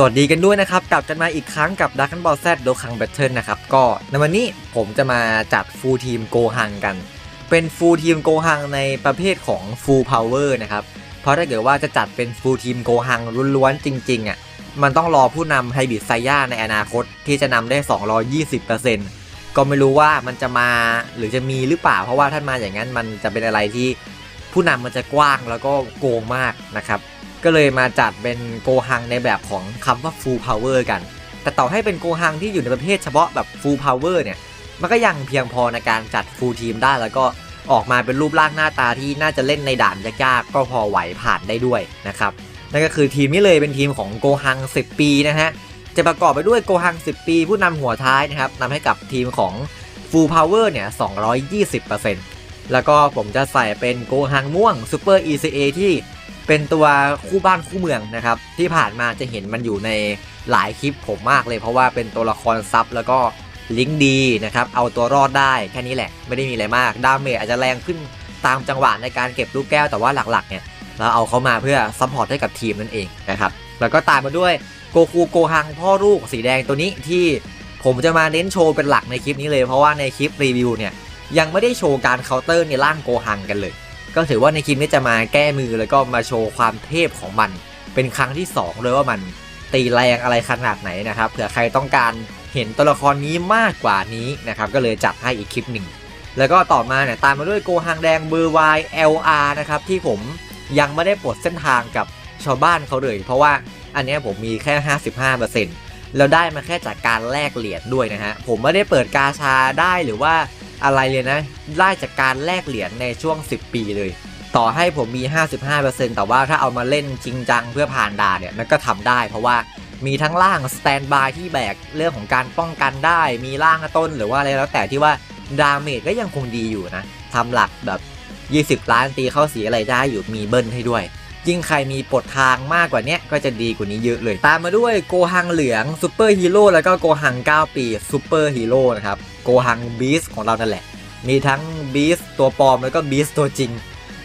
สวัสดีกันด้วยนะครับ กลับกันมาอีกครั้งกับ Dragon Ball Z โดคัง Battle นะครับ ก็ในวันนี้ผมจะมาจัดฟูลทีมโกฮังกัน เป็นฟูลทีมโกฮังในประเภทของ Full Power นะครับ เพราะถ้าเกิดว่าจะจัดเป็นฟูลทีมโกฮังล้วนๆ จริงๆอะมันต้องรอผู้นำไฮบิดไซย่าในอนาคตที่จะนำได้ 220%ก็ไม่รู้ว่ามันจะมาหรือจะมีหรือเปล่า เพราะว่าถ้ามาอย่างนั้นมันจะเป็นอะไรที่ผู้นำมันจะกว้างแล้วก็โกงมากนะครับ ก็เลยมาจัดเป็นโกฮังในแบบของคำว่า full power กัน แต่ต่อให้เป็นโกฮังที่อยู่ในประเภทเฉพาะแบบ full power เนี่ย มันก็ยังเพียงพอในการจัด full team ได้แล้วก็ออกมาเป็นรูปร่างหน้าตาที่น่าจะเล่นในด่านยากๆก็พอไหวผ่านได้ด้วยนะครับ นั่นก็คือทีมนี้เลยเป็นทีมของโกฮัง 10 ปีนะฮะ จะประกอบไปด้วยโกฮัง 10 ปี ผู้นำหัวท้ายนะครับนำให้กับทีมของ full power เนี่ย 220%แล้วก็ผมจะใส่เป็นโกฮังม่วง super ECA ที่ เป็นตัวคู่บ้านคู่เมืองนะครับ ที่ผ่านมาจะเห็นมันอยู่ในหลายคลิปผมมากเลย เพราะว่าเป็นตัวละครซับแล้วก็ลิงก์ดีนะครับ เอาตัวรอดได้แค่นี้แหละ ไม่ได้มีอะไรมากดาเมจอาจจะแรงขึ้นตามจังหวะในการเก็บลูกแก้วแต่ว่าหลักๆเนี่ยเราเอาเขามาเพื่อซัพพอร์ตให้กับทีมนั่นเองนะครับ แล้วก็ตามมาด้วยโกคูโกฮังพ่อลูกสีแดงตัวนี้ที่ผมจะมาเน้นโชว์เป็นหลักในคลิปนี้เลยเพราะว่าในคลิปรีวิวเนี่ยยังไม่ได้โชว์การเคาน์เตอร์ในร่างโกฮังกันเลย ก็ถือว่าในคลิปนี้จะมาแก้มือแล้วก็มาโชว์ความเทพของมัน เป็นครั้งที่2เลยว่ามันตีแรงอะไรขนาดไหนนะครับเผื่อใครต้องการเห็นตัวละครนี้มากกว่านี้นะครับก็เลยจัดให้อีกคลิปหนึ่งแล้วก็ต่อมาเนี่ยตามมาด้วยโกฮังแดงเบอร์ว LR นะครับที่ผมยังไม่ได้ปลดเส้นทางกับชาวบ้านเขาเลย เพราะว่าอันเนี้ยผมมีแค่ 55%แล้วได้มาแค่จากการแลกเหรียญด้วยนะฮะผมไม่ได้เปิดกาชาได้หรือว่า อะไรเลยนะได้จากการแลกเหรียญในช่วง 10 ปีเลย ต่อให้ผมมี 55%แต่ว่าถ้าเอามาเล่นจริงจังเพื่อผ่านด่านเนี่ยมันก็ทำได้ เพราะว่ามีทั้งล่างสแตนบายที่แบกเรื่องของการป้องกันได้ มีล่างต้นหรือว่าอะไรแล้วแต่ที่ว่าดาเมจก็ยังคงดีอยู่นะทำหลักแบบ 20 ล้านตีเข้าสีอะไรได้อยู่มีเบิ้ลให้ด้วย ยิ่งใครมีปลดทางมากกว่านี้ก็จะดีกว่านี้เยอะเลย ตามมาด้วยโกฮังเหลืองซูเปอร์ฮีโร่แล้วก็โกฮัง 9 ปีซูเปอร์ฮีโร่นะครับโกฮังบีสของเรานั่นแหละ มีทั้งบีสตัวปลอมแล้วก็บีสตัวจริง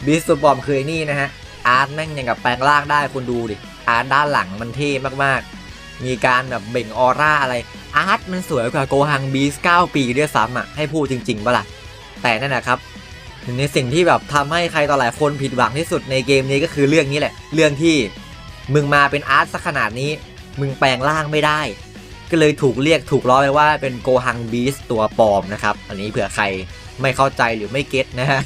บีสตัวปลอมคือไอ้นี่นะฮะอาร์ตแม่งยังกับแปลงร่างได้คุณดูดิอาร์ตด้านหลังมันเท่มากๆ มีการแบบเบ่งออร่าอะไรอาร์ตมันสวยกว่าโกฮังบีส9ปีด้วยซ้ำอะให้พูดจริงๆปะล่ะแต่นั่นแหละครับ หนึ่งในสิ่งที่แบบทำให้ใครต่อหลายคนผิดหวังที่สุดในเกมนี้ก็คือเรื่องนี้แหละ เรื่องที่มึงมาเป็นอาร์ตสักขนาดนี้ มึงแปลงร่างไม่ได้ ก็เลยถูกเรียกถูกล้อไปว่าเป็นโกฮังบีสตัวปลอมนะครับ อันนี้เผื่อใครไม่เข้าใจหรือไม่เก็ตนะฮะ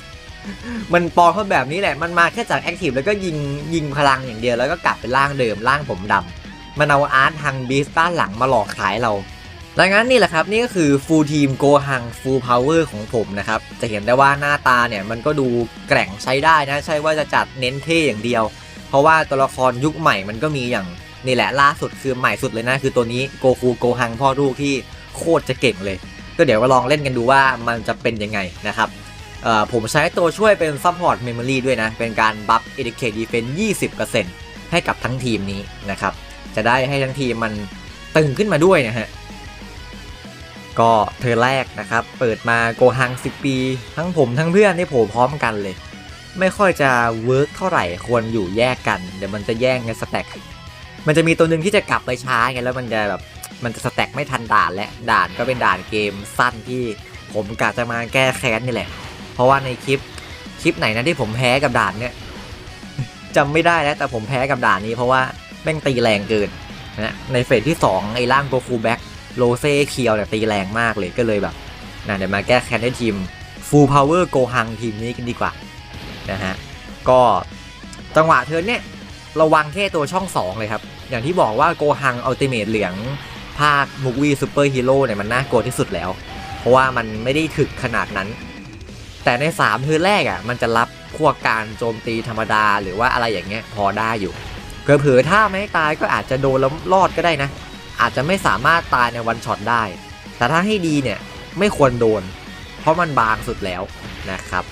มันปลอมเพราะแบบนี้แหละ มันมาแค่จากแอคทีฟแล้วก็ยิงยิงพลังอย่างเดียวแล้วก็กลับเป็นร่างเดิมร่างผมดำมันเอาอาร์ตฮังบีสด้านหลังมาหลอกขายเรา ดังนั้นนี่แหละครับนี่ก็คือฟูลทีมโกฮังฟูลพาวเวอร์ของผมนะครับ จะเห็นได้ว่าหน้าตาเนี่ยมันก็ดูแกร่งใช้ได้นะ ใช่ว่าจะจัดเน้นเท่อย่างเดียว เพราะว่าตัวละครยุคใหม่มันก็มีอย่างนี่แหละล่าสุดคือใหม่สุดเลยนะ คือตัวนี้โกคูโกฮังพ่อลูกที่โคตรจะเก่งเลย ก็เดี๋ยวมาลองเล่นกันดูว่ามันจะเป็นยังไงนะครับผมใช้ตัวช่วยเป็น Support Memory ด้วยนะ เป็นการบัฟ Educate Defense 20%ให้กับทั้งทีมนี้นะครับ จะได้ให้ทั้งทีมมันตึงขึ้นมาด้วยนะฮะ ก็เธอแรกนะครับ เปิดมาโกฮัง 10 ปี ทั้งผมทั้งเพื่อนได้โผล่พร้อมกันเลย ไม่ค่อยจะเวิร์กเท่าไหร่ควรอยู่แยกกัน เดี๋ยวมันจะแย่งกันสแต็กมันจะมีตัวหนึ่งที่จะกลับไปช้าไงแล้วมันจะแบบมันจะสแต็กไม่ทันด่านและด่านก็เป็นด่านเกมสั้นที่ผมกะจะมาแก้แค้นนี่แหละ เพราะว่าในคลิปคลิปไหนนะที่ผมแพ้กับด่านเนี่ยจำไม่ได้แล้วแต่ผมแพ้กับด่านนี้เพราะว่าแม่งตีแรงเกินนะในเฟสที่ 2 ไอ้ร่างโกคูแบ็ก โรเซ่เคียวเนี่ยตีแรงมากเลยก็เลยแบบนะเดี๋ยวมาแก้แค้นให้ทีม Full Power โกฮังทีมนี้กันดีกว่านะฮะก็จังหวะเทิร์นเนี่ยระวังแค่ตัวช่อง 2 เลยครับ อย่างที่บอกว่าโกฮังอัลติเมทเหลืองภาคมุกวีซูเปอร์ฮีโร่เนี่ยมันน่ากลัวที่สุดแล้ว เพราะว่ามันไม่ได้ถึกขนาดนั้น แต่ใน 3เทิร์นแรกอะมันจะรับพวกการโจมตีธรรมดาหรือว่าอะไรอย่างเงี้ยพอได้อยู่เผลอๆถ้าไม่ตายก็อาจจะโดนแล้วรอดก็ได้นะ อาจจะไม่สามารถตายในวันช็อตได้ แต่ถ้าให้ดีเนี่ยไม่ควรโดน เพราะมันบางสุดแล้วนะครับ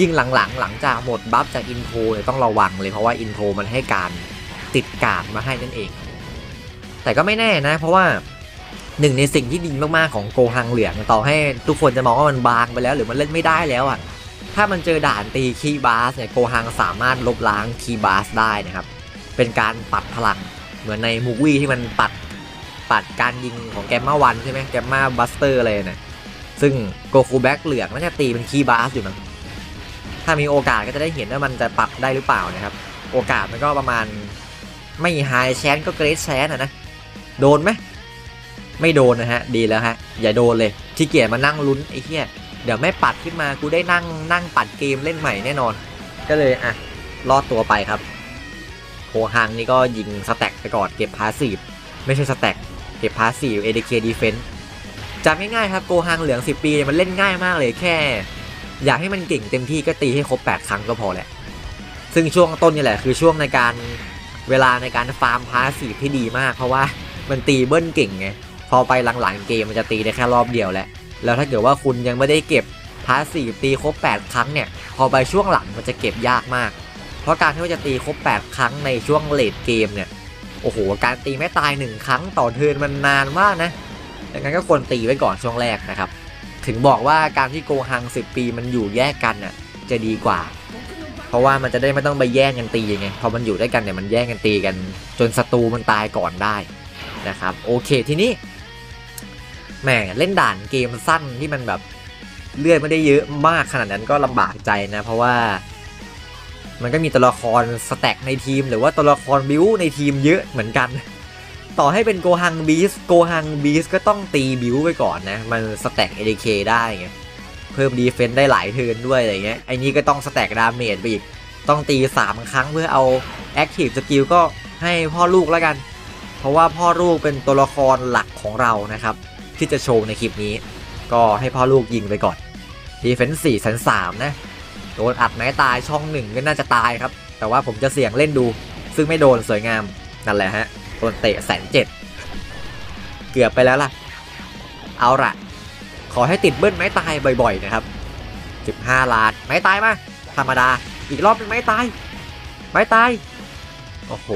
ยิ่งหลังๆ หลังจากหมดบัฟจากอินโทรเนี่ยต้องระวังเลยเพราะว่าอินโทรมันให้การติดการดมาให้นั่นเอง แต่ก็ไม่แน่นะ เพราะว่าหนึ่งในสิ่งที่ดีมากๆของโกฮังเหลืองต่อให้ทุกคนจะมองว่ามันบางไปแล้ว หรือมันเล่นไม่ได้แล้วอะถ้ามันเจอด่านตีคีย์บาสเนี่ยโกฮังสามารถลบล้างคีย์บาสได้นะครับ เป็นการปัดพลังเหมือนในมูฟวี่ที่มันปัด ปัดการยิงของแกมมาวันใช่ไหมแกมมาบัสเตอร์อะไรนะซึ่งโกคูแบ็กเหลืองน่าจะตีเป็นคีย์บาสอยู่มั้งถ้ามีโอกาสก็จะได้เห็นว่ามันจะปรับได้หรือเปล่านะครับ โอกาสมันก็ประมาณไม่ไฮแชนก็เกรดแชนอะนะ โดนไหมไม่โดนนะฮะ ดีแล้วฮะ อย่าโดนเลยที่เกียจมานั่งลุ้นไอ้เหี้ยเดี๋ยวไม่ปัดขึ้นมากูได้นั่งนั่งปัดเกมเล่นใหม่แน่นอน ก็เลยอะรอดตัวไปครับโคฮังนี่ก็ยิงสแต็กไปก่อนเก็บพาสีฟไม่ใช่สแต็ก ก็บพาสซีฟ ADK Defense จำง่ายๆครับโกฮังเหลือง 10 ปีมันเล่นง่ายมากเลยแค่ อยากให้มันเก่งเต็มที่ก็ตีให้ครบ 8 ครั้งก็พอแหละ ซึ่งช่วงต้นนี่แหละคือช่วงในการเวลาในการฟาร์มพาสซีฟที่ดีมาก เพราะว่ามันตีเบิ้ลเก่งไงพอไปหลังๆเกมมันจะตีได้แค่รอบเดียวแหละ แล้วถ้าเกิดว่าคุณยังไม่ได้เก็บพาสซีฟตีครบ 8 ครั้งเนี่ย พอไปช่วงหลังมันจะเก็บยากมาก เพราะการที่ว่าจะตีครบ 8 ครั้งในช่วงเลดเกมเนี่ย โอ้โห การตีไม่ตาย1ครั้งต่อเทิร์นมันนานมากนะ ดังนั้นก็ควรตีไว้ก่อนช่วงแรกนะครับ ถึงบอกว่าการที่โกฮัง10ปีมันอยู่แยกกันน่ะจะดีกว่า เพราะว่ามันจะได้ไม่ต้องไปแย่งกันตีไง พอมันอยู่ด้วยกันเนี่ยมันแย่งกันตีกัน จนศัตรูมันตายก่อนได้นะครับ โอเคทีนี้แหมเล่นด่านเกมสั้นที่มันแบบเลือดไม่ได้เยอะมากขนาดนั้นก็ลำบากใจนะ เพราะว่า มันก็มีตัวละครสแต็กในทีม หรือว่าตัวละครบิวในทีมเยอะเหมือนกัน ต่อให้เป็นโกฮังบีสโกฮังบีสก็ต้องตีบิวไปก่อนนะ มันสแต็กเอเคได้ไงเพิ่มดีเฟนต์ได้หลายเทิร์นด้วยอะไรเงี้ยไอ้นี้ก็ต้องสแต็กดาเมจไปอีก ต้องตี 3 ครั้งเพื่อเอาแอคทีฟสกิลก็ให้พ่อลูกแล้วกัน เพราะว่าพ่อลูกเป็นตัวละครหลักของเรานะครับ ที่จะโชว์ในคลิปนี้ ก็ให้พ่อลูกยิงไปก่อนดีเฟนส์สี่แสนสามนะ โดนอัดไม้ตายช่องหนึ่งก็น่าจะตายครับ แต่ว่าผมจะเสี่ยงเล่นดู ซึ่งไม่โดนสวยงามนั่นแหละฮะโดนเตะแสนเจ็ดเกือบไปแล้วล่ะ เอาละขอให้ติดเบิ้ลไม้ตายบ่อยๆนะครับ 15ล้านไม้ตายมาธรรมดา อีกรอบหนึงไม้ตาย ไม้ตาย โอ้โห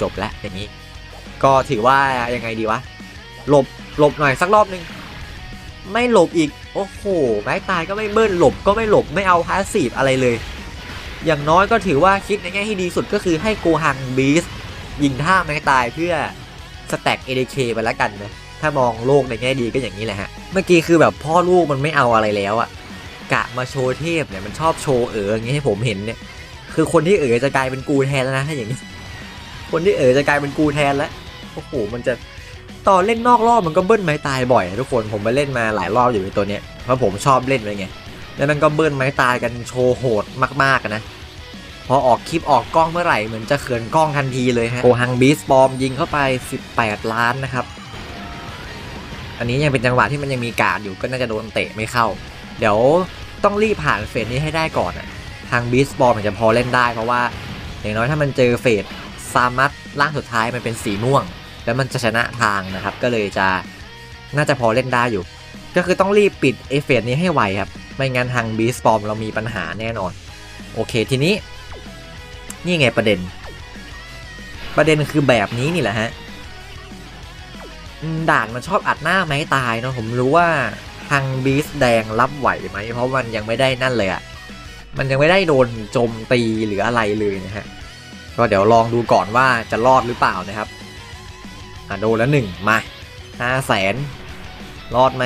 จบแล้วอย่างนี้ ก็ถือว่ายังไงดีวะ หลบ หลบหน่อยสักรอบหนึง ไม่หลบอีก โอ้โหไม้ตายก็ไม่เบิ้ลหลบก็ไม่หลบไม่เอาพาสซีฟอะไรเลย อย่างน้อยก็ถือว่าคิดในแง่ที่ดีสุดก็คือให้โกฮังบีสยิงท่าไม้ตายเพื่อสแต็ก ADK ไปแล้วกันนะถ้ามองโลกในแง่ดีก็อย่างนี้แหละฮะ เมื่อกี้คือแบบพ่อลูกมันไม่เอาอะไรแล้วอะกะมาโชว์เทพเนี่ยมันชอบโชว์เอ๋ออย่างนี้ให้ผมเห็นเนี่ย คือคนที่เอ๋อจะกลายเป็นกูแทนแล้วนะถ้าอย่างนี้ คนที่เอ๋อจะกลายเป็นกูแทนแล้วโอ้โหมันจะ ตอนเล่นนอกรอบมันก็เบิ้ลไม้ตายบ่อยทุกคนผมไปเล่นมาหลายรอบอยู่ในตัวเนี้ยเพราะผมชอบเล่นเลยไงแล้วมันก็เบิ้ลไม้ตายกันโชว์โหดมากๆนะพอออกคลิปออกกล้องเมื่อไหร่เหมือนจะเขินกล้องทันทีเลยฮะโกฮังบีสปอมยิงเข้าไป 18 ล้านนะครับ อันนี้ยังเป็นจังหวะที่มันยังมีการอยู่ก็น่าจะโดนเตะไม่เข้า เดี๋ยวต้องรีบผ่านเฟสนี้ให้ได้ก่อนอะทางบีสบอลมันจะพอเล่นได้เพราะว่า อย่างน้อยถ้ามันเจอเฟสซามัตล่างสุดท้ายมันเป็นสีม่วง แล้วมันจะชนะทางนะครับ ก็เลยจะน่าจะพอเล่นได้อยู่ ก็คือต้องรีบปิดไอเฟสนี้ให้ไวครับ ไม่งั้นทางบีสบอมเรามีปัญหาแน่นอน โอเคทีนี้ นี่ไงประเด็น ประเด็นคือแบบนี้นี่แหละฮะด่านมันชอบอัดหน้าไม้ตายเนาะผมรู้ว่าทางบีสแดงรับไหวไหมเพราะมันยังไม่ได้นั่นเลยอะมันยังไม่ได้โดนโจมตีหรืออะไรเลยนะฮะก็เดี๋ยวลองดูก่อนว่าจะรอดหรือเปล่านะครับ อะโดนแล้วหนึ่งมาห้าแสนรอดไหม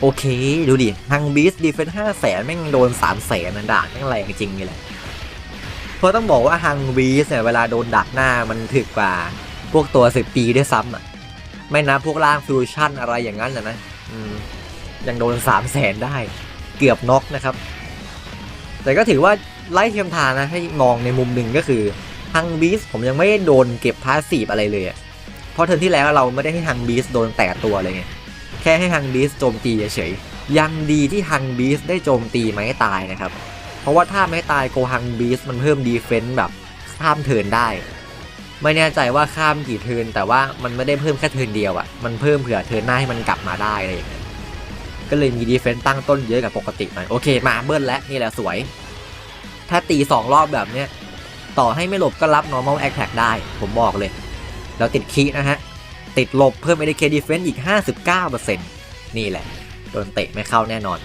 โอเค ดูดิทางบีสดีเฟนห้าแสนแม่งโดนสามแสนนะด่านแม่งแรงจริงนี่แหละเพราะต้องบอกว่าทางบีสเนี่ยเวลาโดนดักหน้ามันถึกกว่า พวกตัวสิบปีด้วยซ้ำอะ ไม่นับพวกร่างฟิวชั่นอะไรอย่างนั้นนะนะยังโดนสามแสนได้ เกือบน็อกนะครับ แต่ก็ถือว่าไล่เทียมทานนะให้มองในมุมหนึ่งก็คือ ฮังบีสผมยังไม่ได้โดนเก็บพาสซีฟอะไรเลยอะเพราะเทิร์นที่แล้วเราไม่ได้ให้ฮังบีสโดนแตะตัวเลยไงแค่ให้ฮังบีสโจมตีเฉยยังดีที่ฮังบีสได้โจมตีไม้ตายนะครับ เพราะว่าถ้าไม้ตายโกฮังบีสมันเพิ่มดีเฟนต์แบบข้ามเทิร์นได้ ไม่แน่ใจว่าข้ามกี่เทิร์นแต่ว่ามันไม่ได้เพิ่มแค่เทิร์นเดียวอะ่ะ มันเพิ่มเผื่อเทิร์นหน้าให้มันกลับมาได้อะไรอย่างเงี้ย ก็เลยมีดีเฟนต์ตั้งต้นเยอะกับปกติหน่อยโอเคมาเบิ้ลแล้วนี่แหละสวย ถ้าตี 2 รอบแบบเนี้ย ต่อให้ไม่หลบก็รับ normal attack ได้ ผมบอกเลย แล้วติดคีนะฮะ ติดหลบเพิ่ม ADK defense อีก 59%นี่แหละ โดนเตะไม่เข้าแน่นอน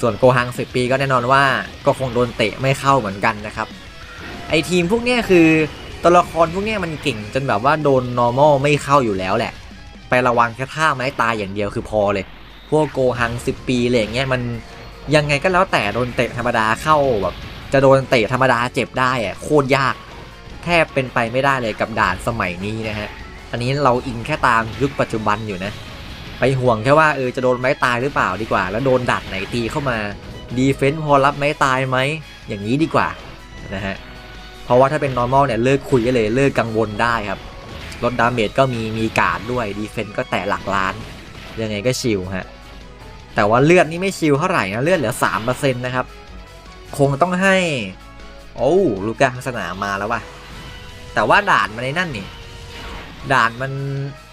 ส่วนโกฮัง 10 ปีก็แน่นอนว่าก็คงโดนเตะไม่เข้าเหมือนกันนะครับ ไอทีมพวกเนี้ยคือตัวละครพวกเนี้ยมันเก่งจนแบบว่าโดน normal ไม่เข้าอยู่แล้วแหละ ไประวังแค่ท่าไม้ตายอย่างเดียวคือพอเลย พวกโกหัง 10 ปีอะไรอย่างเงี้ยมันยังไงก็แล้วแต่โดนเตะธรรมดาเข้าแบบ จะโดนเตะธรรมดาเจ็บได้อะโคตรยาก แทบเป็นไปไม่ได้เลยกับด่านสมัยนี้นะฮะ อันนี้เราอิงแค่ตามยุคปัจจุบันอยู่นะ ไปห่วงแค่ว่าเออจะโดนไม้ตายหรือเปล่าดีกว่า แล้วโดนดัดไหนตีเข้ามาดีเฟนต์พอรับไม้ตายไหมอย่างนี้ดีกว่านะฮะ เพราะว่าถ้าเป็น normal เนี่ยเลิกคุยได้เลยเลิกกังวลได้ครับลดดาเมจก็มีมีการ์ดด้วยดีเฟนต์ก็แตะหลักล้านยังไงก็ชิลฮะแต่ว่าเลือดนี่ไม่ชิลเท่าไหร่นะเลือดเหลือ3%นะครับ คงต้องให้ โอ้ลูกกาสนามมาแล้วว่ะ แต่ว่าด่านมันในนั่นนี่ ด่านมัน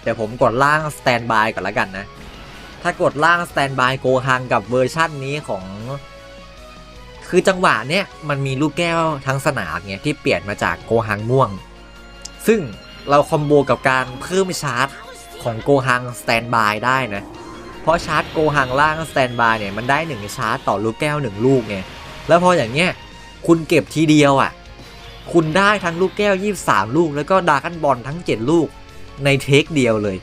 เดี๋ยวผมกดล่างสแตนบายก่อนละกันนะ ถ้ากดล่างสแตนบายโกฮังกับเวอร์ชั่นนี้ของ คือจังหวะเนี้ยมันมีลูกแก้วทั้งสนามไงที่เปลี่ยนมาจากโกฮังม่วง ซึ่งเราคอมโบกับการเพิ่มชาร์จของโกฮังสแตนบายได้นะ เพราะชาร์จโกฮังล่างสแตนบายเนี่ยมันได้หนึ่งชาร์จต่อลูกแก้วหนึ่งลูกไง แล้วพออย่างเงี้ยคุณเก็บทีเดียวอะ คุณได้ทั้งลูกแก้ว 23 ลูก แล้วก็ดากันบอลทั้ง 7 ลูกในเทคเดียวเลย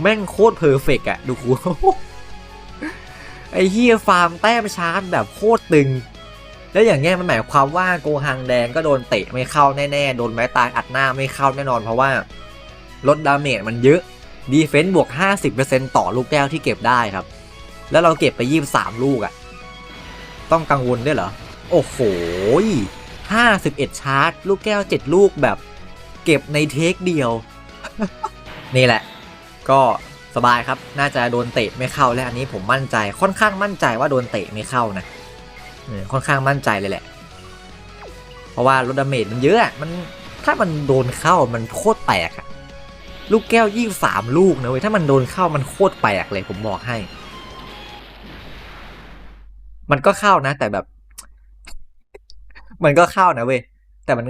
แม่งโคตรเพอร์เฟกอะดูคุไอ้เฮียฟาร์มแต้มชาร์จแบบโคตรตึง แล้วอย่างเงี้ยมันหมายความว่าโกฮังแดงก็โดนเตะไม่เข้าแน่ๆ โดนไม้ตายอัดหน้าไม่เข้าแน่นอนเพราะว่าลดดาเมจมันเยอะดีเฟนต์บวก 50%ต่อลูกแก้วที่เก็บได้ครับ แล้วเราเก็บไป 23 ลูกอะ ต้องกังวลด้วยเหรอ โอ้โห51 ชาร์จ ลูกแก้ว 7 ลูกแบบ เก็บในเทคเดียว นี่แหละ ก็สบายครับ น่าจะโดนเตะไม่เข้าและอันนี้ผมมั่นใจ ค่อนข้างมั่นใจว่าโดนเตะไม่เข้านะค่อนข้างมั่นใจเลยแหละ เพราะว่าลดดาเมจมันเยอะอะมันถ้ามันโดนเข้ามันโคตรแปลกอะลูกแก้วยี่สามลูกนะเว้ยถ้ามันโดนเข้ามันโคตรแปลกเลยผมบอกให้ มันก็เข้านะ แต่แบบ มันก็เข้านะเว้ยแต่มัน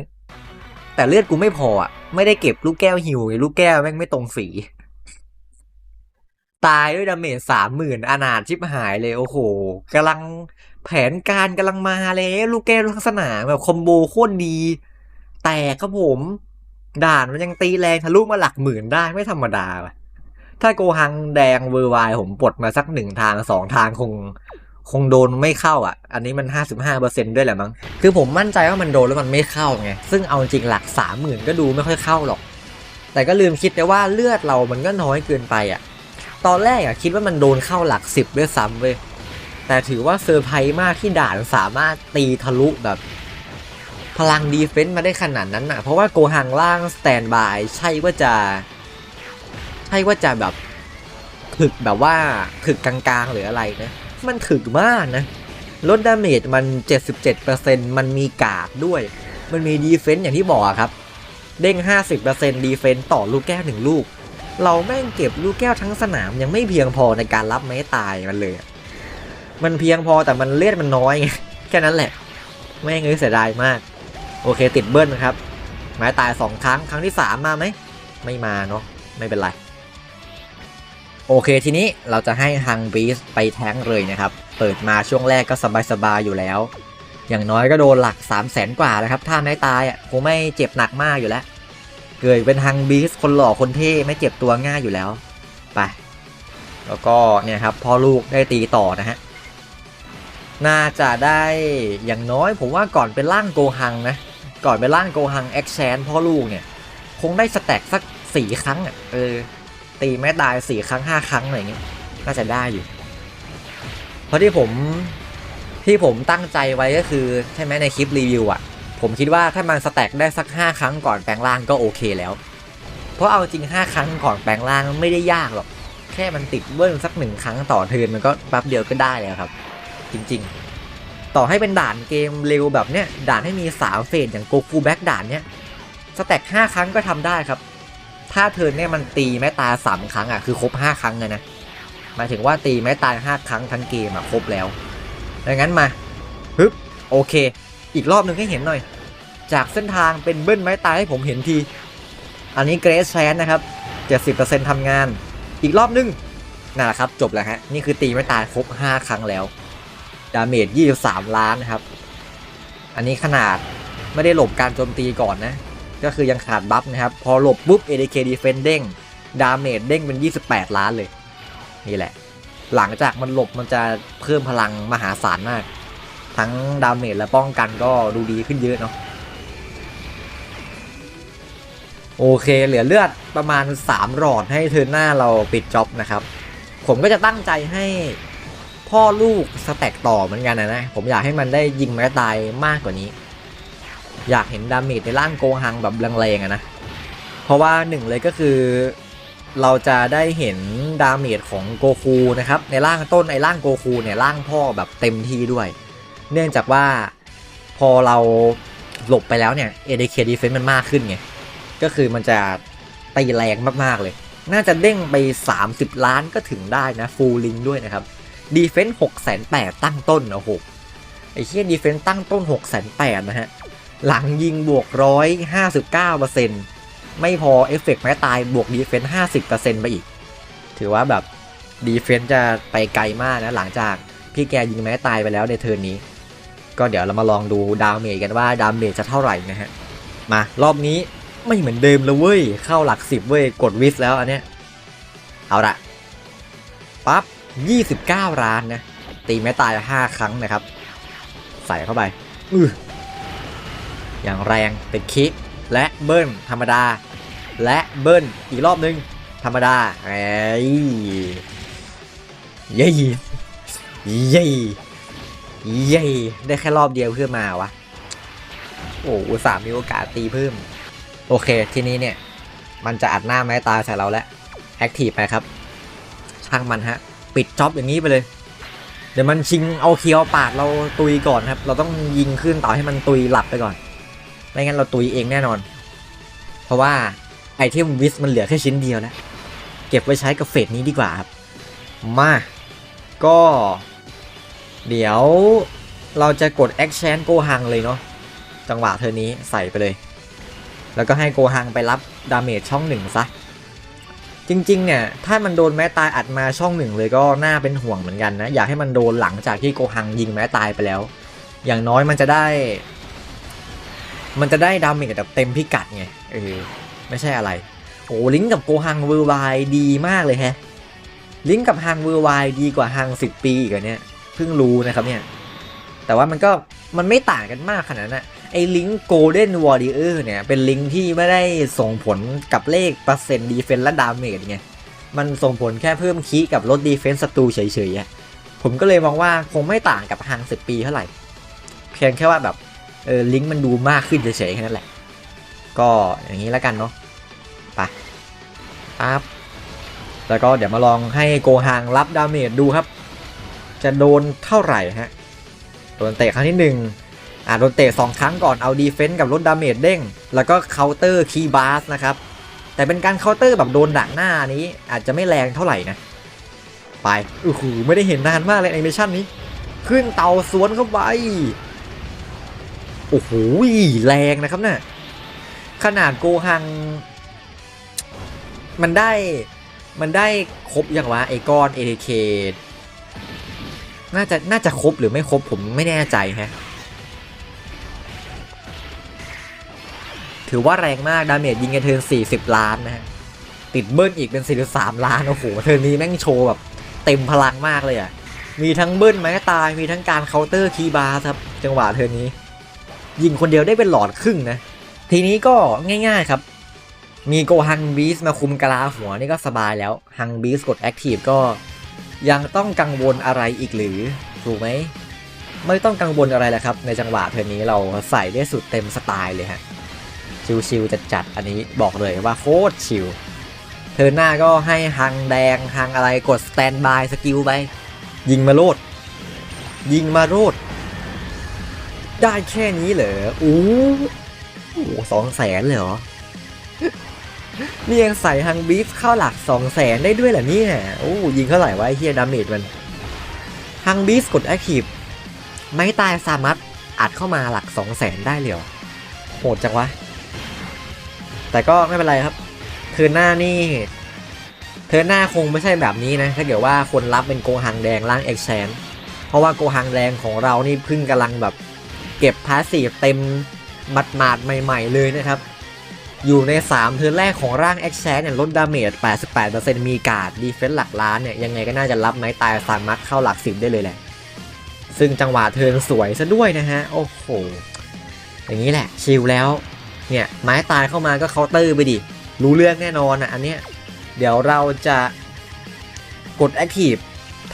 แต่เลือดกูไม่พออะไม่ได้เก็บลูกแก้วหิวไงลูกแก้วแม่งไม่ตรงสี ตายด้วยดาเมจสามหมื่นอนาถชิบหายเลยโอ้โหกำลังแผนการกำลังมาเลยลูกแก้วลักษณะแบบคอมโบโคตรดี แต่ครับผม ด่านมันยังตีแรงทะลุมาหลักหมื่นได้ไม่ธรรมดาถ้าโกหังแดงเวอร์ไวผมปลดมาสักหนึ่งทางสองทางคง คงโดนไม่เข้าอะ อันนี้มัน 55%ด้วยแหละมั้ง คือผมมั่นใจว่ามันโดนแล้วมันไม่เข้าไง ซึ่งเอาจริงหลัก 30,000 ก็ดูไม่ค่อยเข้าหรอก แต่ก็ลืมคิดไปว่าเลือดเรามันก็น้อยเกินไปอะ ตอนแรกอะคิดว่ามันโดนเข้าหลัก 10 ด้วยซ้ำเว้ย แต่ถือว่าเซอร์ไพรส์มากที่ด่านสามารถตีทะลุแบบ พลังดีเฟนต์มาได้ขนาดนั้นอะ เพราะว่าโกหังล่างสแตนบายใช่ว่าจะ ใช่ว่าจะแบบถึกแบบว่าถึกกลางๆหรืออะไรนะ มันถึกมากนะ ลดดาเมจมัน 77%มันมีกาดด้วย มันมีดีเฟนต์อย่างที่บอกครับ เด้ง 50%ดีเฟนต์ต่อลูกแก้วหนึ่งลูก เราแม่งเก็บลูกแก้วทั้งสนามยังไม่เพียงพอในการรับไม้ตายมันเลย มันเพียงพอแต่มันเลือดมันน้อยไงแค่นั้นแหละ แม่งเอ้ยเสียดายมาก โอเคติดเบิ้ลนะครับ ไม้ตาย 2 ครั้งครั้งที่ 3 มาไหม ไม่มาเนาะไม่เป็นไร โอเคทีนี้เราจะให้ฮังบีสไปแท้งเลยนะครับ เปิดมาช่วงแรกก็สบายๆอยู่แล้ว อย่างน้อยก็โดนหลัก 3 0 0แสนกว่าแล้วครับ ถ้าไม่ตายอะคงไม่เจ็บหนักมากอยู่แล้ว เกิดเป็นฮังบีสคนหล่อคนเท่ไม่เจ็บตัวง่ายอยู่แล้ว ไป แล้วก็เนี่ยครับพ่อลูกได้ตีต่อนะฮะ น่าจะได้อย่างน้อยผมว่าก่อนเป็นร่างโกฮังนะ ก่อนเป็นร่างโกฮังแอคแชนพ่อลูกเนี่ย คงได้สแต็กสักสี่ครั้งอะเออ ตีแม่ตายสี่ครั้งห้าครั้งอะไรเงี้ยน่าจะได้อยู่ เพราะที่ผมที่ผมตั้งใจไว้ก็คือใช่ไหมในคลิปรีวิวอะผมคิดว่าถ้ามันสแต็กได้สักห้าครั้งก่อนแปลงร่างก็โอเคแล้ว เพราะเอาจริงห้าครั้งก่อนแปลงร่างไม่ได้ยากหรอก แค่มันติดเบิ้ลสักหนึ่งครั้งต่อเทินมันก็แป๊บเดียวก็ได้แล้วครับ จริง ๆ ต่อให้เป็นด่านเกมเร็วแบบเนี้ยด่านให้มีสาวเฟสอย่างโกคูแบ็กด่านเนี้ยสแต็กห้าครั้งก็ทำได้ครับ ถ้าเทิร์นเนี่ยมันตีแม้ตาสามครั้งอะคือครบห้าครั้งเลยนะหมายถึงว่าตีแม้ตาห้าครั้งทั้งเกมอะครบแล้วดังนั้นมาฮึบโอเค อีกรอบหนึ่งให้เห็นหน่อย จากเส้นทางเป็นเบิ้ลไม้ตายให้ผมเห็นที อันนี้เกรสแชนนะครับเจ็ดสิบเปอร์เซ็นต์ทำงาน อีกรอบนึงนั่นแหละครับจบแล้วฮะ นี่คือตีไม้ตายครบห้าครั้งแล้ว ดาเมจยี่สามล้านนะครับ อันนี้ขนาดไม่ได้หลบการโจมตีก่อนนะ ก็คือยังขาดบัฟนะครับ พอหลบปุ๊บ ADK Defense เด้ง ดาเมจเด้งเป็น 28 ล้านเลย นี่แหละ หลังจากมันหลบมันจะเพิ่มพลังมหาศาลมาก ทั้งดาเมจและป้องกันก็ดูดีขึ้นเยอะเนาะโอเค เหลือเลือดประมาณ 3 หลอดให้เทิร์หน้าเราปิดจ็อบนะครับ ผมก็จะตั้งใจให้พ่อลูกสแต็กต่อเหมือนกันนะนะ ผมอยากให้มันได้ยิงแม้ตายมากกว่านี้ อยากเห็นดาเมจในร่างโกหังแบบแรงๆอะนะ เพราะว่าหนึ่งเลยก็คือ เราจะได้เห็นดาเมจของโกคูนะครับในร่างต้นไอ้ร่างโกคูเนี่ยร่างพ่อแบบเต็มที่ด้วย เนื่องจากว่าพอเราหลบไปแล้วเนี่ย ADK Defense มันมากขึ้นไง ก็คือมันจะตีแรงมากๆเลย น่าจะเด้งไป 30 ล้านก็ถึงได้นะฟูลลิงด้วยนะครับดีเฟนส์6 8 0 0ตั้งต้นโอ้โหไอ้เชี่ยดีเฟนส์ตั้งต้น6 8 0 0นะฮะ หลังยิงบวก159%ไม่พอเอฟเฟกต์แม้ตายบวกดีเฟนส์50%ไปอีก ถือว่าแบบดีเฟนส์จะไปไกลมากนะ หลังจากพี่แกยิงแม้ตายไปแล้วในเทิร์นนี้ ก็เดี๋ยวเรามาลองดูดาเมจกันว่าดาเมจจะเท่าไหร่นะฮะ มารอบนี้ไม่เหมือนเดิมเลยเว้ย เข้าหลักสิบเว้ย กดวิสแล้วอันเนี้ย เอาละปั๊บ29ล้านนะ ตีแม้ตาย5ครั้งนะครับ ใส่เข้าไปอือ อย่างแรงเป็นคิกและเบิ้ลธรรมดา และเบิ้ลอีกรอบนึง ธรรมดาเอ้ยเย้ยเย้ยเย้ได้แค่รอบเดียวเพื่อมาวะโอ้อุตส่าห์มีโอกาสตีเพิ่ม โอเค ทีนี้เนี่ย มันจะอัดหน้าไม้ตาใส่เราแล้วแอคทีฟไปครับ ช่างมันฮะ ปิดจ็อบอย่างนี้ไปเลย เดี๋ยวมันชิงเอาเคียวปาดเราตุยก่อนครับ เราต้องยิงขึ้นต่อให้มันตุยหลับไปก่อน ไม่งั้นเราตุยเองแน่นอน เพราะว่าไอเทมวิสมันเหลือแค่ชิ้นเดียวแล้ว เก็บไว้ใช้กับเฟสนี้ดีกว่าครับ มา ก็ เดี๋ยวเราจะกดแอคชั่นโกหังเลยเนาะจังหวะเธอนี้ใส่ไปเลย แล้วก็ให้โกหังไปรับดาเมจช่องหนึ่งซะ จริง ๆ เนี่ย ถ้ามันโดนแม้ตายอัดมาช่องหนึ่งเลยก็น่าเป็นห่วงเหมือนกันนะ อยากให้มันโดนหลังจากที่โกหังยิงแม้ตายไปแล้ว อย่างน้อยมันจะได้ มันจะได้ดาเมจแบบเต็มพิกัดไงเออไม่ใช่อะไร โอ้ลิงกับโกหังเวอร์ไวดีมากเลยแฮะ ลิงกับฮังเวอร์ไวดีกว่าฮังสิบปีอีกเนี่ยเพิ่งรู้นะครับเนี่ย แต่ว่ามันก็มันไม่ต่างกันมากขนาดนั้นนะไอ้ลิงก์ Golden Warrior เนี่ย เป็นลิงก์ที่ไม่ได้ส่งผลกับเลขเปอร์เซ็นต์ดีเฟนส์และดาเมจไงมันส่งผลแค่เพิ่มคีย์กับลดดีเฟนส์ศัตรูเฉยๆอะผมก็เลยมองว่าคงไม่ต่างกับฮังสิบปีเท่าไหร่ เพียงแค่ว่าแบบ เออลิงก์มันดูมากขึ้นเฉยๆแค่นั้นแหละ ก็อย่างนี้แล้วกันเนาะไปปั๊บแล้วก็เดี๋ยวมาลองให้โกฮังรับดาเมจดูครับ จะโดนเท่าไหร่ฮะโดนเตะครั้งที่หนึ่งอ่าโดนเตะสองครั้งก่อนเอาดีเฟนส์กับลดดาเมจเด้ง แล้วก็เคาน์เตอร์คีย์บาสนะครับ แต่เป็นการเคาน์เตอร์แบบโดนดักหน้านี้ อาจจะไม่แรงเท่าไหร่นะ ไปโอ้โหไม่ได้เห็นนานมากเลยแอนิเมชันนี้ ขึ้นเตาสวนเข้าไป โอ้โหแรงนะครับเนี่ยขนาดโกหัง มันได้มันได้ครบอย่างวะไอก้อน ATK น่าจะน่าจะครบหรือไม่ครบผมไม่แน่ใจฮะถือว่าแรงมากดาเมจยิงกันเทิร์น40 ล้านนะฮะติดเบิ้ลอีกเป็น 43 ล้าน โอ้โห เทิร์นนี้แม่งโชว์แบบเต็มพลังมากเลยอะ มีทั้งเบิ้ลไม้ตาย มีทั้งการเคาน์เตอร์คีย์บาร์ครับ จังหวะเทิร์นนี้ ยิงคนเดียวได้เป็นหลอดครึ่งนะ ทีนี้ก็ง่ายๆครับ มีโกฮังบีสมาคุมกะลาหัวนี่ก็สบายแล้ว ฮังบีสกดแอคทีฟก็ยังต้องกังวลอะไรอีกหรือ ถูกไหม ไม่ต้องกังวลอะไรแล้วครับ ในจังหวะเทอร์นี้เราใส่ได้สุดเต็มสไตล์เลยฮะ ชิวๆจัดจัดๆอันนี้บอกเลยว่าโคตรชิวเทิร์นหน้าก็ให้ฮังแดงฮังอะไรกดสแตนบายสกิลไปยิงมาโลดยิงมาโลด ได้แค่นี้เหรออู้สองแสนเลยเหรอ นี่ยังใส่ฮังบีฟเข้าหลัก2 0 0แสนได้ด้วยเหรอเนี่ยโอ้ยิงเท่าไหร่วะไอ้เฮียดาเมจมัน ฮังบีฟกดแอคทีฟไม่ตายสามารถอัดเข้ามาหลัก2 0 0แสนได้เลยเหรอ โหดจังวะ แต่ก็ไม่เป็นไรครับเทิร์นหน้านี่เทิร์นหน้าคงไม่ใช่แบบนี้นะ ถ้าเกิดว่าคนรับเป็นโกหังแดงล่างเอ็กแชนเพราะว่าโกหังแดงของเรานี่พิ่งกำลังแบบ เก็บพาสซีฟเต็มมัดมาดใหม่ ๆ เลยนะครับ อยู่ใน 3 เทิร์นแรกของร่างแอคแชเนี่ยลดดาเมจ 88%มีการ์ดดีเฟนส์หลักล้านเนี่ยยังไงก็น่าจะรับไม้ตายสามมัดเข้าหลักสิบได้เลยแหละ ซึ่งจังหวะเทิร์นสวยซะด้วยนะฮะ โอ้โห อย่างนี้แหละ ชิลแล้ว เนี่ย ไม้ตายเข้ามาก็เคาน์เตอร์ไปดิ รู้เรื่องแน่นอนอะอันเนี้ยเดี๋ยวเราจะกดแอคทีฟ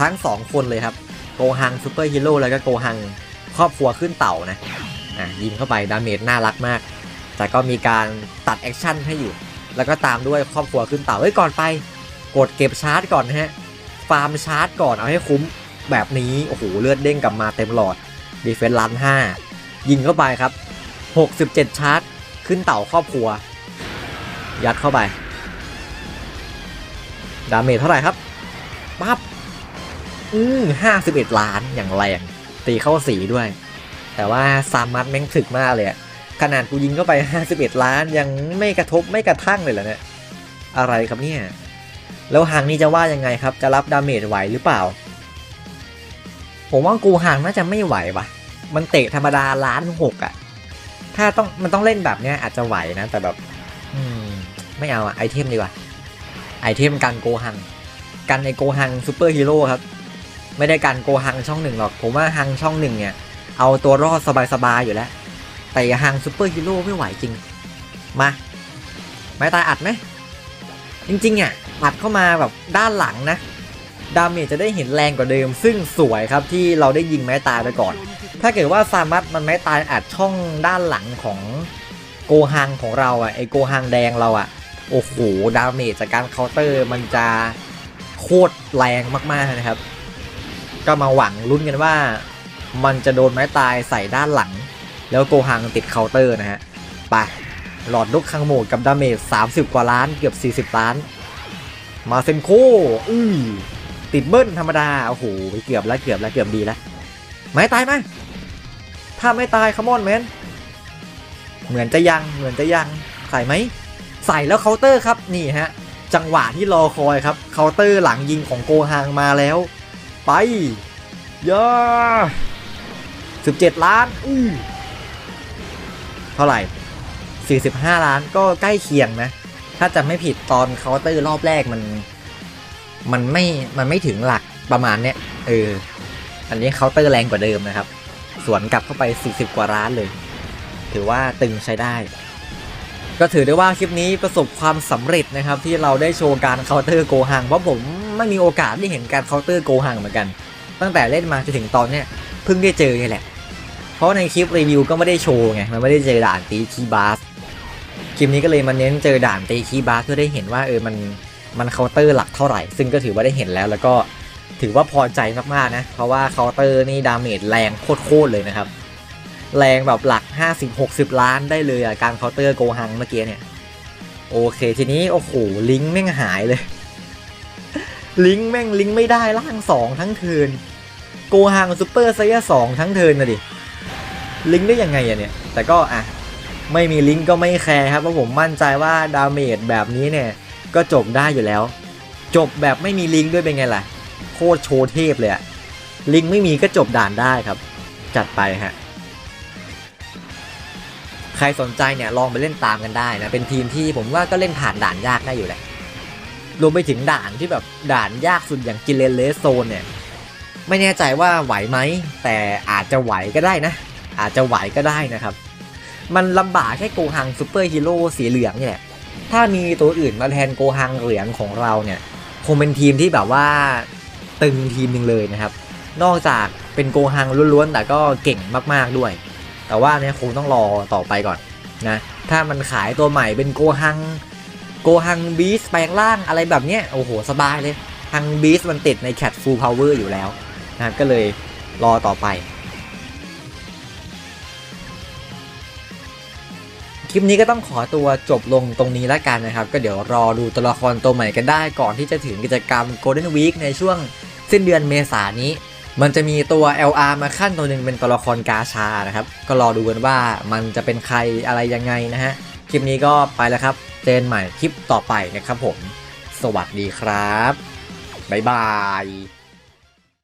ทั้ง 2 คนเลยครับ โกฮังซูเปอร์ฮีโร่แล้วก็โกฮัง ครอบครัวขึ้นเต่านะอะยิงเข้าไปดาเมจน่ารักมาก แต่ก็มีการตัดแอคชั่นให้อยู่ แล้วก็ตามด้วยครอบครัวขึ้นเต่าเฮ้ยก่อนไป กดเก็บชาร์จก่อนนะฮะฟาร์มชาร์จก่อนเอาให้คุ้มแบบนี้โอ้โหเลือดเด้งกลับมาเต็มหลอดดีเฟนส์ลันห้ายิงเข้าไปครับ 67 ชาร์จขึ้นเต่าครอบครัว ยัดเข้าไป ดาเมจเท่าไหร่ครับปั๊บอืมห้าสิบเอ็ดล้านอย่างแรง ตีเข้าสีด้วย แต่ว่าซามัสแม่งถึกมากเลยอะขนาดกูยิงเข้าไป 51 ล้านยังไม่กระทบไม่กระทั่งเลยเหรอเนี่ยอะไรครับเนี่ย แล้วหางนี่จะว่ายังไงครับ จะรับดาเมจไหวหรือเปล่า ผมว่ากูหางน่าจะไม่ไหววะมันเตะธรรมดาล้านหกอะถ้าต้องมันต้องเล่นแบบเนี้ยอาจจะไหวนะ แต่แบบ อืม ไม่เอาอะไอเทมดีกว่า ไอเทมกันโกหัง กันในโกหังซูเปอร์ฮีโร่ครับ ไม่ได้กันโกหังช่องหนึ่งหรอก ผมว่าหังช่องหนึ่งเนี่ย เอาตัวรอดสบายๆอยู่แล้ว แต่หังซูเปอร์ฮีโร่ไม่ไหวจริง มา ไม้ตายอัดไหม จริงๆอะอัดเข้ามาแบบด้านหลังนะ ดาเมจจะได้เห็นแรงกว่าเดิม ซึ่งสวยครับที่เราได้ยิงไม้ตายไปก่อน ถ้าเกิดว่าซามัตมันไม้ตายอัดช่องด้านหลังของโกฮังของเราอะไอโกฮังแดงเราอะโอ้โห ดาเมจจากการเคาน์เตอร์มันจะโคตรแรงมากๆนะครับ ก็มาหวังลุ้นกันว่า มันจะโดนไม้ตายใส่ด้านหลัง แล้วโกฮังติดเคาน์เตอร์นะฮะไปหลอดลูกคังโหมดกับดาเมจ30 กว่าล้านเกือบ 40 ล้าน มาเซนโคอื้อติดเบิ้ลธรรมดา โอ้โหเกือบแล้วเกือบแล้วเกือบดีแล้วไม้ตายไหมถ้าไม่ตายคมอนแมนเหมือนจะยังเหมือนจะยังใส่ไหม ใส่แล้วเคาน์เตอร์ครับนี่ฮะ จังหวะที่รอคอยครับเคาน์เตอร์หลังยิงของโกฮังมาแล้ว ไปย่า17ล้านอือเท่าไหร่ 45 ล้านก็ใกล้เคียงนะ ถ้าจะไม่ผิดตอนเคาน์เตอร์รอบแรกมัน มันไม่ มันไม่ถึงหลักประมาณเนี้ย เออ อันนี้เคาน์เตอร์แรงกว่าเดิมนะครับ สวนกลับเข้าไป 40 กว่าล้านเลย ถือว่าตึงใช้ได้ ก็ถือได้ว่าคลิปนี้ประสบความสำเร็จนะครับที่เราได้โชว์การเคาน์เตอร์โกหังเพราะผมไม่มีโอกาสได้เห็นการเคาน์เตอร์โกหังเหมือนกัน ตั้งแต่เล่นมาจนถึงตอนเนี้ยเพิ่งได้เจอนี่แหละ เพราะในคลิปรีวิวก็ไม่ได้โชว์ไงมันไม่ได้เจอด่านตีคีบาสคลิปนี้ก็เลยมาเน้นเจอด่านตีคีบาสเพื่อได้เห็นว่าเออมันมันเคาน์เตอร์หลักเท่าไหร่ ซึ่งก็ถือว่าได้เห็นแล้วแล้วก็ถือว่าพอใจมากๆนะ เพราะว่าเคาน์เตอร์นี่ดาเมจแรงโคตรๆเลยนะครับ แรงแบบหลัก 50-60 ล้านได้เลยอะการเคาน์เตอร์โกหังเมื่อกี้เนี่ย โอเคทีนี้ โอ้โห ลิงแม่งหายเลย ลิงแม่งลิงไม่ได้ล่างสองทั้งเทินโกฮังซูเปอร์ไซย่าสองทั้งเทินนะดิ ลิงได้ยังไงอะเนี่ย แต่ก็อะ ไม่มีลิงก็ไม่แคร์ครับเพราะผมมั่นใจว่าดาเมจแบบนี้เนี่ย ก็จบได้อยู่แล้ว จบแบบไม่มีลิงก์ด้วยเป็นไงล่ะ โคตรโชว์เทพเลยอะลิงก์ไม่มีก็จบด่านได้ครับ จัดไปฮะ ใครสนใจเนี่ยลองไปเล่นตามกันได้นะ เป็นทีมที่ผมว่าก็เล่นผ่านด่านยากได้อยู่แหละ รวมไปถึงด่านที่แบบด่านยากสุดอย่างกิเลนเลสโซนเนี่ย ไม่แน่ใจว่าไหวไหม แต่อาจจะไหวก็ได้นะ อาจจะไหวก็ได้นะครับ มันลำบากแค่โกฮังซูเปอร์ฮีโร่สีเหลืองเนี่ย ถ้ามีตัวอื่นมาแทนโกฮังเหลืองของเราเนี่ย คงเป็นทีมที่แบบว่าตึงทีมหนึ่งเลยนะครับ นอกจากเป็นโกฮังล้วนๆแต่ก็เก่งมากๆด้วย แต่ว่าเนี่ยคงต้องรอต่อไปก่อนนะ ถ้ามันขายตัวใหม่เป็นโกฮัง โกฮังบีสแปลงร่างอะไรแบบเนี้ย โอ้โห สบายเลยฮังบีสมันติดในแคทฟูลพาวเวอร์อยู่แล้วนะครับก็เลยรอต่อไป คลิปนี้ก็ต้องขอตัวจบลงตรงนี้แล้วกันนะครับ ก็เดี๋ยวรอดูตัวละครตัวใหม่กันได้ก่อนที่จะถึงกิจกรรม Golden Week ในช่วงสิ้นเดือนเมษายนี้ มันจะมีตัว LR มาขั้นตัวหนึ่งเป็นตัวละครกาชานะครับ ก็รอดูกันว่ามันจะเป็นใครอะไรยังไงนะฮะ คลิปนี้ก็ไปแล้วครับ เจนใหม่คลิปต่อไปนะครับผม สวัสดีครับ บ๊ายบาย